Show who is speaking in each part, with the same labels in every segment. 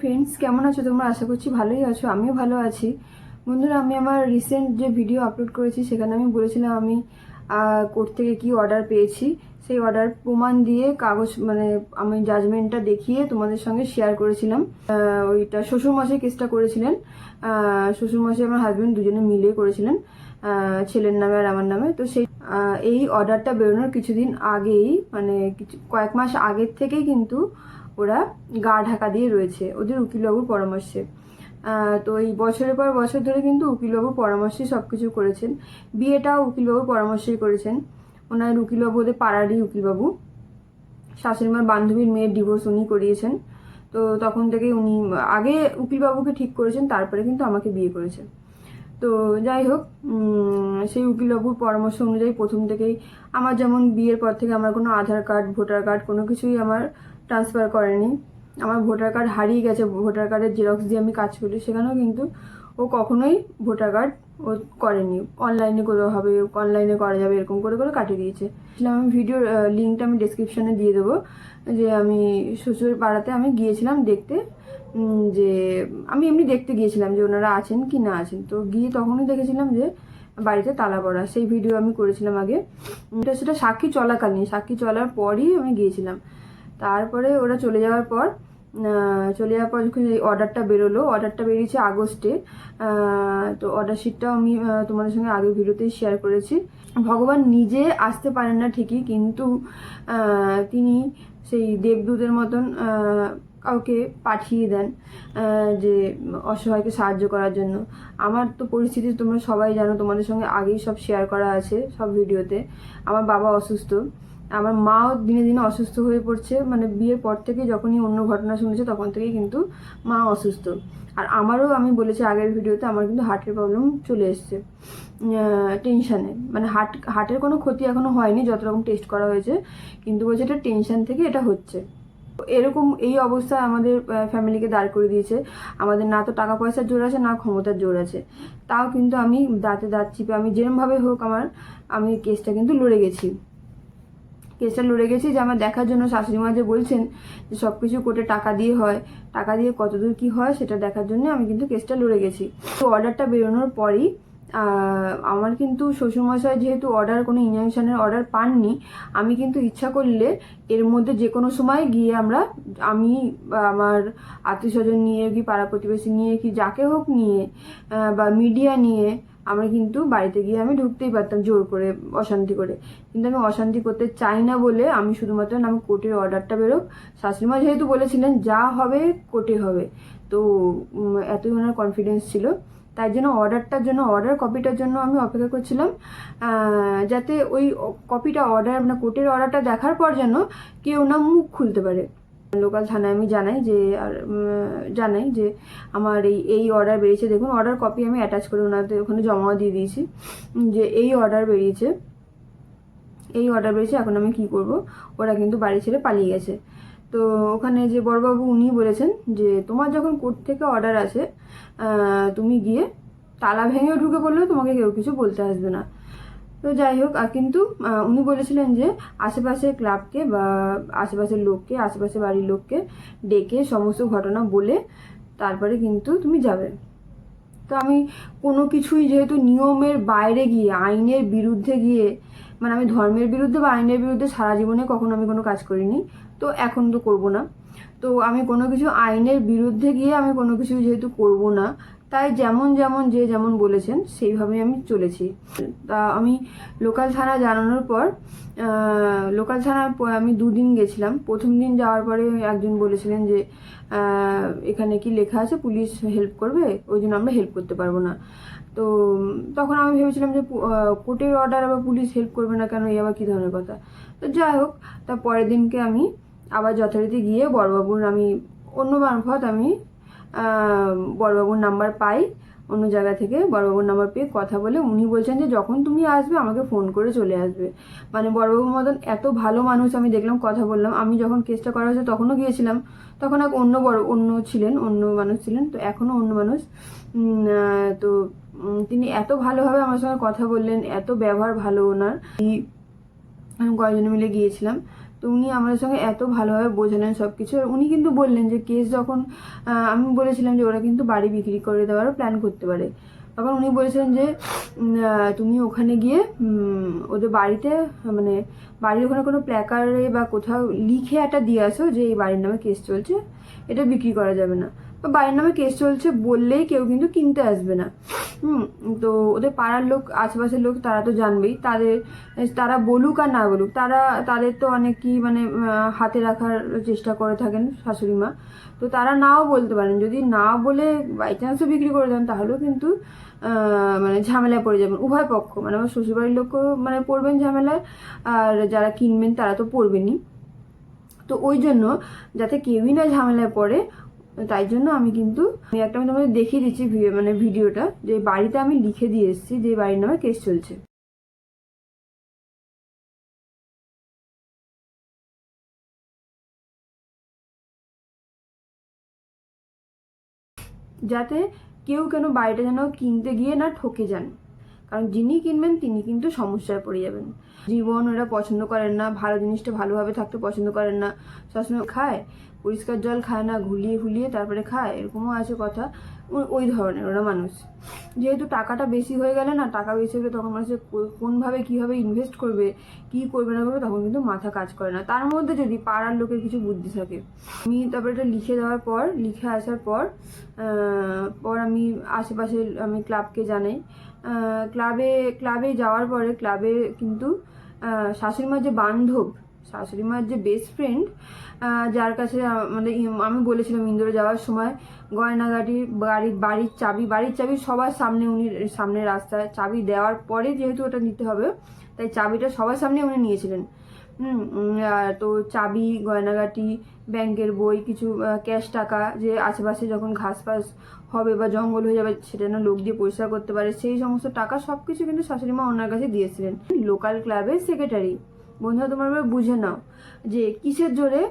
Speaker 1: Friends কেমন আছো? তোমরা আশা করছি ভালোই আছো, আমিও ভালো আছি। বন্ধুরা, আমি আমার রিসেন্ট যে ভিডিও আপলোড করেছি, সেখানে আমি বলেছিলাম আমি কোর্ট থেকে কি অর্ডার পেয়েছি। সেই অর্ডার প্রমাণ দিয়ে কাগজ মানে আমি জাজমেন্টটা দেখিয়ে তোমাদের সঙ্গে শেয়ার করেছিলাম। ওইটা শ্বশুরমশাই কেসটা করেছিলেন। শ্বশুরমশাই আমার হাজব্যান্ড দুজনে মিলে করেছিলেন। ছেলের নামে আর আমার নামে। তো সেই এই অর্ডারটা বেরোনোর কিছুদিন আগেই মানে কিছু, কয়েক মাস আগের থেকেই কিন্তু ওরা গা ঢাকা দিয়ে রয়েছে, ওদের উকিলবাবুর পরামর্শে। তো এই বছরের পর বছর ধরে কিন্তু উকিলবাবুর পরামর্শে সব কিছু করেছেন। বিয়েটাও উকিলবাবুর পরামর্শেই করেছেন। ওনার উকিলবাবু ওদের পাড়ারই উকিলবাবু। শাশুড়িমার বান্ধবীর মেয়ের ডিভোর্স উনি করিয়েছেন। তো তখন থেকে উনি, আগে উকিলবাবুকে ঠিক করেছেন, তারপরে কিন্তু আমাকে বিয়ে করেছেন। তো যাই হোক সেই উকিলবাবুর পরামর্শ অনুযায়ী প্রথম থেকেই আমার যেমন বিয়ের পর থেকে আমার কোনো আধার কার্ড, ভোটার কার্ড কোনো কিছুই আমার ট্রান্সফার করেনি। আমার ভোটার কার্ড হারিয়ে গেছে। ভোটার কার্ডের জেরক্স দিয়ে আমি কাজ করি। সেখানেও কিন্তু ও কখনোই ভোটার কার্ড ও করেনি। অনলাইনে করে হবে অনলাইনে করা যাবে, এরকম করে করে কাটিয়ে দিয়েছে। আমি ভিডিওর লিঙ্কটা আমি ডিসক্রিপশনে দিয়ে দেবো। যে আমি শ্বশুর পাড়াতে আমি গিয়েছিলাম দেখতে যে আমি এমনি দেখতে গিয়েছিলাম যে ওনারা আছেন কি না আছেন। তো গিয়ে তখনই দেখেছিলাম যে বাড়িতে তালা পড়া। সেই ভিডিও আমি করেছিলাম আগে। সেটা সাক্ষী চলাকালীন। সাক্ষী চলার পরই আমি গিয়েছিলাম। তারপরে ওরা চলে যাওয়ার পর চলে যাওয়ার পর যখন এই অর্ডারটা বেরোলো অর্ডারটা বেরিয়েছে আগস্টে তো অর্ডার শিটটাও আমি তোমাদের সঙ্গে আগের ভিডিওতেই শেয়ার করেছি। ভগবান নিজে আসতে পারেন না ঠিকই, কিন্তু তিনি সেই দেবদূতের মতন কাউকে পাঠিয়ে দেন যে অসহায়কে সাহায্য করার জন্য। আমার তো পরিস্থিতি তোমরা সবাই জানো, তোমাদের সঙ্গে আগেই সব শেয়ার করা আছে, সব ভিডিওতে। আমার বাবা অসুস্থ। আমার মাও দিনে দিনে অসুস্থ হয়ে পড়ছে। মানে বিয়ের পর থেকে যখনই অন্য ঘটনা শুনেছে, তখন থেকেই কিন্তু মা অসুস্থ। আর আমারও আমি বলেছি আগের ভিডিওতে, আমার কিন্তু হার্টের প্রবলেম চলে এসছে। টেনশানে মানে হার্ট, হার্টের কোনো ক্ষতি এখনও হয়নি, যত রকম টেস্ট করা হয়েছে। কিন্তু বলছে এটা টেনশন থেকে এটা হচ্ছে। এরকম এই অবস্থায় আমাদের ফ্যামিলিকে দাঁড় করে দিয়েছে। আমাদের না তো টাকা পয়সার জোর আছে, না ক্ষমতার জোর আছে। তাও কিন্তু আমি দাঁতে দাঁত চিপে, আমি যেরমভাবে হোক আমার, আমি কেসটা কিন্তু লড়ে গেছি। কেসটা লড়ে গেছি যে আমার দেখার জন্য শাশুড়ি মা যে বলছেন যে সব কিছু কোর্টে টাকা দিয়ে হয়, টাকা দিয়ে কতদূর কি হয় সেটা দেখার জন্য আমি কিন্তু কেসটা লড়ে গেছি। তো অর্ডারটা বেরোনোর পরই আমার কিন্তু শ্বশুরমশাই যেহেতু অর্ডার কোনো ইঞ্জেকশনের অর্ডার পাননি, আমি কিন্তু ইচ্ছা করলে এর মধ্যে যে কোনো সময় গিয়ে আমরা, আমি আমার আত্মীয় স্বজন নিয়ে কি পাড়া প্রতিবেশী নিয়ে কি যাকে হোক নিয়ে বা মিডিয়া নিয়ে আমরা কিন্তু বাড়িতে গিয়ে আমি ঢুকতেই পারতাম জোর করে, অশান্তি করে। কিন্তু আমি অশান্তি করতে চাই না বলে আমি শুধুমাত্র আমি কোর্টের অর্ডারটা বেরোক। শাশুড়িমা যেহেতু বলেছিলেন, যা হবে কোর্টে হবে। তো এতই ওনার কনফিডেন্স ছিল। তাই জন্য অর্ডারটার জন্য, অর্ডার কপিটার জন্য আমি অপেক্ষা করছিলাম। যাতে ওই কপিটা অর্ডার মানে কোর্টের অর্ডারটা দেখার পর যেন কেউ না মুখ খুলতে পারে। লোকাল থানায় আমি জানাই যে, আর জানাই যে আমার এই এই অর্ডার বেরিয়েছে। দেখুন অর্ডার কপি আমি অ্যাটাচ করে ওনাদের ওখানে জমা দিয়ে দিয়েছি যে এই অর্ডার বেরিয়েছে। এই অর্ডার বেরিয়েছে, এখন আমি কি করব? ওরা কিন্তু বাড়ি ছেড়ে পালিয়ে গেছে। তো ওখানে যে বড়বাবু উনি বলেছেন যে, তোমার যখন কোর্ট থেকে অর্ডার আছে তুমি গিয়ে তালা ভেঙেও ঢুকে পড়লেও তোমাকে কেউ কিছু বলতে আসবে না। তো যাই হোক, আর কিন্তু উনি বলেছিলেন যে আশেপাশের ক্লাবকে বা আশেপাশের লোককে, আশেপাশে বাড়ির লোককে ডেকে সমস্ত ঘটনা বলে তারপরে কিন্তু তুমি যাবে। তো আমি কোনো কিছুই যেহেতু নিয়মের বাইরে গিয়ে, আইনের বিরুদ্ধে গিয়ে মানে আমি ধর্মের বিরুদ্ধে বা আইনের বিরুদ্ধে সারা জীবনে কখনো আমি কোনো কাজ করিনি, তো এখন তো করব না। তো আমি কোনো কিছু আইনের বিরুদ্ধে গিয়ে আমি কোনো কিছু যেহেতু করব না তাই যেমন যেমন যে যেমন বলেছেন সেইভাবেই আমি চলেছি। তা আমি লোকাল থানা জানানোর পর লোকাল থানার প- আমি দুদিন গেছিলাম। প্রথম দিন যাওয়ার পরে একজন বলেছিলেন যে এখানে কি লেখা আছে, পুলিশ হেল্প করবে, ওই জন্য আমরা হেল্প করতে পারব না। তো তখন আমি ভেবেছিলাম যে কোর্টের অর্ডার আবার পুলিশ হেল্প করবে না কেন এই আবার কী ধরনের কথা? তো যাই হোক তার পরের দিনকে আমি আবার যথারীতি গিয়ে বড়বাবুর আমি অন্য মারফত আমি বড়বাবুর নাম্বার পাই, অন্য জায়গা থেকে বড়বাবুর নাম্বার পেয়ে কথা বলে উনি বলছেন যে যখন তুমি আসবে আমাকে ফোন করে চলে আসবে। মানে বড়বাবুর মতন এত ভালো মানুষ আমি দেখলাম, কথা বললাম। আমি যখন কেসটা করা হয়েছে তখনও গিয়েছিলাম। তখন এক অন্য বড়, অন্য ছিলেন, অন্য মানুষ ছিলেন, তো এখনও অন্য মানুষ। তো তিনি এত ভালোভাবে আমার সঙ্গে কথা বললেন, এত ব্যবহার ভালো ওনার। কয়েকজনে মিলে গিয়েছিলাম। তো উনি আমাদের সঙ্গে এত ভালোভাবে বোঝালেন সব কিছু উনি কিন্তু বললেন যে কেস যখন আমি বলেছিলাম যে ওরা কিন্তু বাড়ি বিক্রি করে দেওয়ারও প্ল্যান করতে পারে। তখন উনি বলেছিলেন যে তুমি ওখানে গিয়ে ওদের বাড়িতে মানে বাড়ির ওখানে কোনো প্ল্যাকারে বা কোথাও লিখে একটা দিয়ে আসো যে এই বাড়ির নামে কেস চলছে, এটা বিক্রি করা যাবে না। বা বাড়ির নামে কেস চলছে বললেই কেউ কিন্তু কিনতে আসবে না। হুম, তো ওদের পাড়ার লোক, আশেপাশের লোক তারা তো জানবেই। তাদের, তারা বলুক আর না বলুক, তারা, তাদের তো অনেকই মানে হাতে রাখার চেষ্টা করে থাকেন শাশুড়ি মা। তো তারা নাও বলতে পারেন। যদি না বলে বাই চান্সও বিক্রি করে দেন, তাহলেও কিন্তু মানে ঝামেলায় পড়ে যাবেন। উভয় পক্ষ মানে আমার শ্বশুরবাড়ির লোকও মানে পড়বেন ঝামেলায়, আর যারা কিনবেন তারা তো পড়বেনই। তো ওই জন্য যাতে কেউই না ঝামেলায় পড়ে তাই জন্য আমি কিন্তু আমি একটা আমি তোমাদের দেখিয়ে দিচ্ছি মানে ভিডিওটা যে বাড়িতে আমি লিখে দিয়ে এসেছি যে বাড়ির নামে কেস চলছে। যাতে কেউ কেন বাড়িটা যেন কিনতে গিয়ে না ঠকে যান। কারণ যিনি কিনবেন, তিনি কিন্তু সমস্যায় পড়ে যাবেন। জীবন ওরা পছন্দ করেন না, ভালো জিনিসটা ভালোভাবে থাকতে পছন্দ করেন না। সবসময় খায়, পরিষ্কার জল খায় না, ঘুলিয়ে ঘুলিয়ে তারপরে খায়, এরকমও আছে কথা। ওই ধরনের ওরা মানুষ। যেহেতু টাকাটা বেশি হয়ে গেলে না টাকা বেশি হলে তখন মানুষের কো- কোনভাবে কীভাবে ইনভেস্ট করবে কী করবে না করবে তখন কিন্তু মাথা কাজ করে না। তার মধ্যে যদি পাড়ার লোকের কিছু বুদ্ধি থাকে। আমি তারপরে এটা লিখে দেওয়ার পর লিখে আসার পর পর আমি আশেপাশে আমি ক্লাবকে জানাই। ক্লাবে ক্লাবে যাওয়ার পরে ক্লাবে কিন্তু আহ, শাশুড়িমার যে বান্ধব শাশুড়িমার যে বেস্ট ফ্রেন্ড যার কাছে মানে আমি বলেছিলাম ইন্দোরে যাওয়ার সময়, গয়নাগাটি বাড়ির বাড়ির চাবি বাড়ির চাবি সবার সামনে উনি, সামনে রাস্তায় চাবি দেওয়ার পরে যেহেতু ওটা নিতে হবে, তাই চাবিটা সবার সামনে উনি নিয়েছিলেন। তো চাবি, গয়নাগাটি, ব্যাংকের বই, কিছু ক্যাশ টাকা যে আশেপাশে যখন ঘাস ফাস হবে বা জঙ্গল হয়ে যাবে, সেটা না লোক দিয়ে পরিষ্কার করতে পারে, সেই সমস্ত টাকা সব কিছু কিন্তু শাশুড়ি মা ওনার কাছে দিয়েছিলেন। লোকাল ক্লাবের সেক্রেটারি বন্ধুরা, তোমরা বুঝে নাও যে কিসের জোরে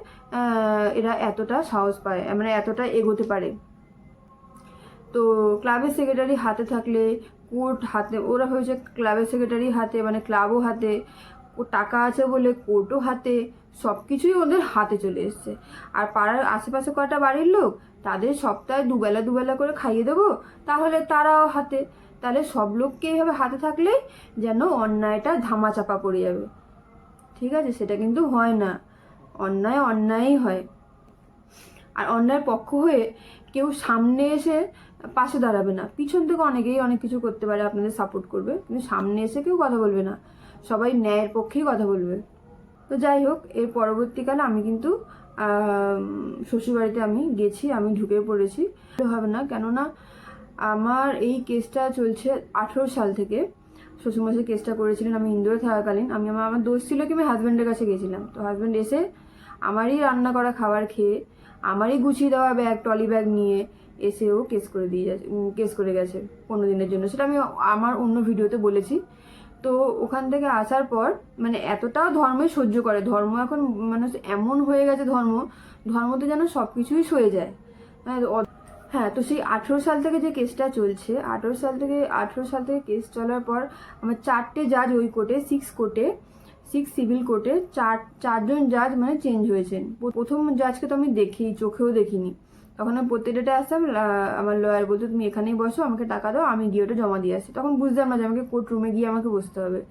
Speaker 1: এরা এতটা সাহস পায় মানে এতটা এগোতে পারে। তো ক্লাবের সেক্রেটারি হাতে থাকলে কোর্ট হাতে, ওরা হয়েছে ক্লাবের সেক্রেটারি হাতে মানে ক্লাবও হাতে, ও টাকা আছে বলে কোর্টও হাতে সব কিছুই ওদের হাতে চলে এসছে। আর পাড়ার আশেপাশে কয়টা বাড়ির লোক? তাদের সপ্তাহে দুবেলা দুবেলা করে খাইয়ে দেবো, তাহলে তারাও হাতে। তাহলে সব লোককে এইভাবে হাতে থাকলে যেন অন্যায়টা ধামাচাপা পড়ে যাবে। ঠিক আছে, সেটা কিন্তু হয় না। অন্যায় অন্যায়ই হয়। আর অন্যায়ের পক্ষ হয়ে কেউ সামনে এসে পাশে দাঁড়াবে না। পিছন থেকে অনেকেই অনেক কিছু করতে পারে, আপনাদের সাপোর্ট করবে। কিন্তু সামনে এসে কেউ কথা বলবে না। সবাই ন্যায়ের পক্ষেই কথা বলবে। তো যাই হোক, এর পরবর্তীকালে আমি কিন্তু শ্বশুরবাড়িতে আমি গেছি, আমি ঢুকে পড়েছি। হবে না, কেননা আমার এই কেসটা চলছে আঠেরো সাল থেকে। শ্বশুরমশাই কেসটা করেছিলেন, আমি ইন্দোরে থাকাকালীন, আমি আমার আমার দোষ ছিল কি, আমি হাজব্যান্ডের কাছে গেছিলাম। তো হাজব্যান্ড এসে আমারই রান্না করা খাবার খেয়ে, আমারই গুছিয়ে দেওয়া ব্যাগ টলি ব্যাগ নিয়ে এসে ও কেস করে দিয়ে যাচ্ছে কেস করে গেছে পনেরো দিনের জন্য। সেটা আমি আমার অন্য ভিডিওতে বলেছি। তো ওখান থেকে আসার পর মানে এতটাও ধর্মে সহ্য করে, ধর্ম এখন মানুষ এমন হয়ে গেছে ধর্ম ধর্মতে যেন সব কিছুই সয়ে যায়। হ্যাঁ হ্যাঁ তো সেই আঠেরো সাল থেকে যে কেসটা চলছে, আঠেরো সাল থেকে, আঠেরো সাল থেকে কেস চলার পর আমার চারটে জাজ ওই কোর্টে সিক্স কোর্টে সিক্স সিভিল কোর্টে চার, চারজন জাজ মানে চেঞ্জ হয়েছেন। প্রথম জাজকে তো আমি দেখি, চোখেও দেখিনি। তখন আমি প্রত্যেকটা আসতাম আমার লয়ার বলতো, তুমি এখানেই বসো, আমাকে টাকা দাও, আমি গিয়ে ওটা জমা দিয়ে আসি তখন বুঝতাম না যে আমাকে কোর্ট রুমে গিয়ে আমাকে বসতে হবে।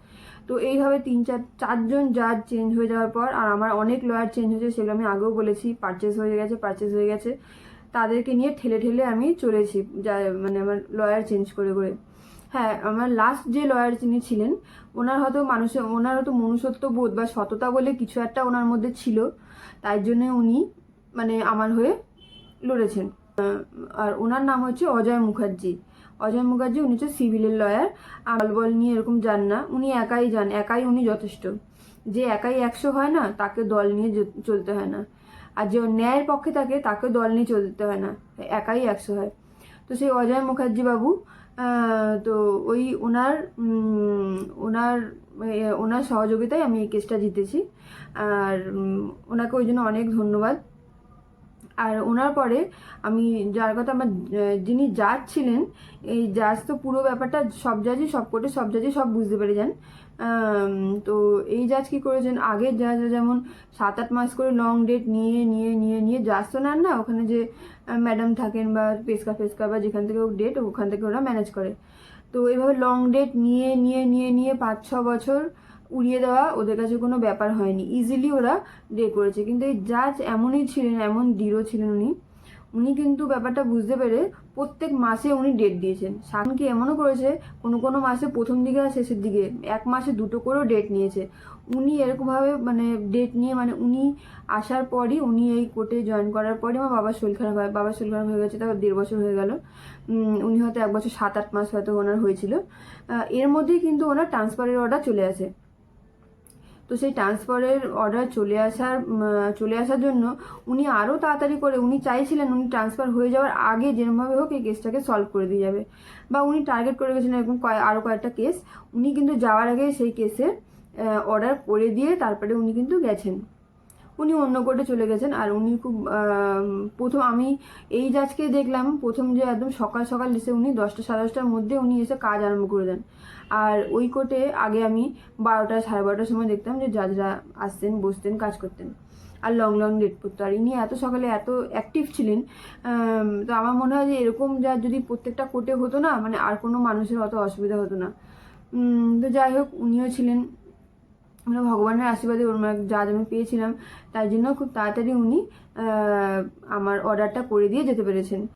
Speaker 1: তো এইভাবে তিন, চার, চারজন জাজ চেঞ্জ হয়ে যাওয়ার পর, আর আমার অনেক লয়ার চেঞ্জ হয়েছে, সেগুলো আমি আগেও বলেছি পারচেস হয়ে গেছে পারচেস হয়ে গেছে। তাদেরকে নিয়ে ঠেলে ঠেলে আমি চলেছি যা মানে আমার লয়ার চেঞ্জ করে করে। হ্যাঁ আমার লাস্ট যে লয়ার যিনি ছিলেন, ওনার হয়তো মানুষের ওনার হয়তো মনুষ্যত্ব বোধ বা সততা বলে কিছু একটা ওনার মধ্যে ছিল। তাই জন্য উনি মানে আমার হয়ে লড়েছেন। আর ওনার নাম হচ্ছে অজয় মুখার্জি। অজয় মুখার্জি উনি হচ্ছে সিভিলের লয়ার আর বল নিয়ে এরকম যান না। উনি একাই যান, একাই উনি যথেষ্ট। যে একাই একশো হয় না, তাকে দল নিয়ে চলতে হয় না। আর যে ন্যায়ের পক্ষে থাকে, তাকে দল নিয়ে চলতে হয় না। একাই একশো হয়। তো সেই অজয় মুখার্জি বাবু তো ওই ওনার ওনার ওনার সহযোগিতায় আমি এই কেসটা জিতেছি। আর ওনাকে ওই জন্য অনেক ধন্যবাদ। আর ওনার পরে আমি, যার কথা আমার যিনি জাজ ছিলেন, এই জাজ তো পুরো ব্যাপারটা সব জাজই, সব কোর্টে সব জাজই সব বুঝতে পেরে যান। তো এই জাজ কি করেছেন? আগের জাজরা যেমন সাত আট মাস করে লং ডেট নিয়ে নিয়ে নিয়ে নিয়ে জাজ তো নেন না? ওখানে যে ম্যাডাম থাকেন বা পেস্কা ফেস্কা বা যেখান থেকে ডেট ওখান থেকে ওরা ম্যানেজ করে। তো এইভাবে লং ডেট নিয়ে নিয়ে নিয়ে নিয়ে পাঁচ ছ বছর উড়িয়ে দেওয়া ওদের কাছে কোনো ব্যাপার হয়নি। ইজিলি ওরা ডে করেছে। কিন্তু এই জাজ এমনই ছিলেন, এমন দৃঢ় ছিলেন উনি উনি কিন্তু ব্যাপারটা বুঝতে পেরে প্রত্যেক মাসে উনি ডেট দিয়েছেন। শানকে এমনও করেছে? কোনো কোনো মাসে প্রথম দিকে আর শেষের দিকে এক মাসে দুটো করেও ডেট নিয়েছে। উনি এরকমভাবে মানে ডেট নিয়ে মানে উনি আসার পরই উনি এই কোর্টে জয়েন করার পরই আমার বাবার শরীর খারাপ হয়। বাবার শরীর খারাপ হয়ে গেছে, তারপর দেড় বছর হয়ে গেল। উনি হয়তো এক বছর সাত, আট মাস হয়তো ওনার হয়েছিল। এর মধ্যেই কিন্তু ওনার ট্রান্সফারের অর্ডার চলে আসে। তো সেই ট্রান্সফারের অর্ডার চলে আসার চলে আসার জন্য উনি আরও তাড়াতাড়ি করে, উনি চাইছিলেন উনি ট্রান্সফার হয়ে যাওয়ার আগে যেরমভাবে হোক এই কেসটাকে সলভ করে দিয়ে যাবে। বা উনি টার্গেট করে গেছিলেন এরকম কয় আরও কয়েকটা কেস উনি কিন্তু যাওয়ার আগে সেই কেসের অর্ডার করে দিয়ে তারপরে উনি কিন্তু গেছেন। উনি অন্য কোর্টে চলে গেছেন আর উনি খুব প্রথম আমি এই জাজকে দেখলাম, প্রথম যে একদম সকাল সকাল এসে উনি দশটা সাড়ে দশটার মধ্যে উনি এসে কাজ আরম্ভ করে দেন। আর ওই কোর্টে আগে আমি বারোটা সাড়ে বারোটার সময় দেখতাম যে জাজরা আসতেন, বসতেন, কাজ করতেন। আর লং লং ডেট করতো আর ইনি এত সকালে এত অ্যাক্টিভ ছিলেন তো আমার মনে হয় যে এরকম যা যদি প্রত্যেকটা কোর্টে হতো না মানে আর কোনো মানুষের অত অসুবিধা হতো না। তো যাই হোক, উনিও ছিলেন। মানে ভগবানের আশীর্বাদে ওর যা আমি পেয়েছিলাম তাই জন্য খুব তাড়াতাড়ি উনি আমার অর্ডারটা করে দিয়ে যেতে পেরেছেন।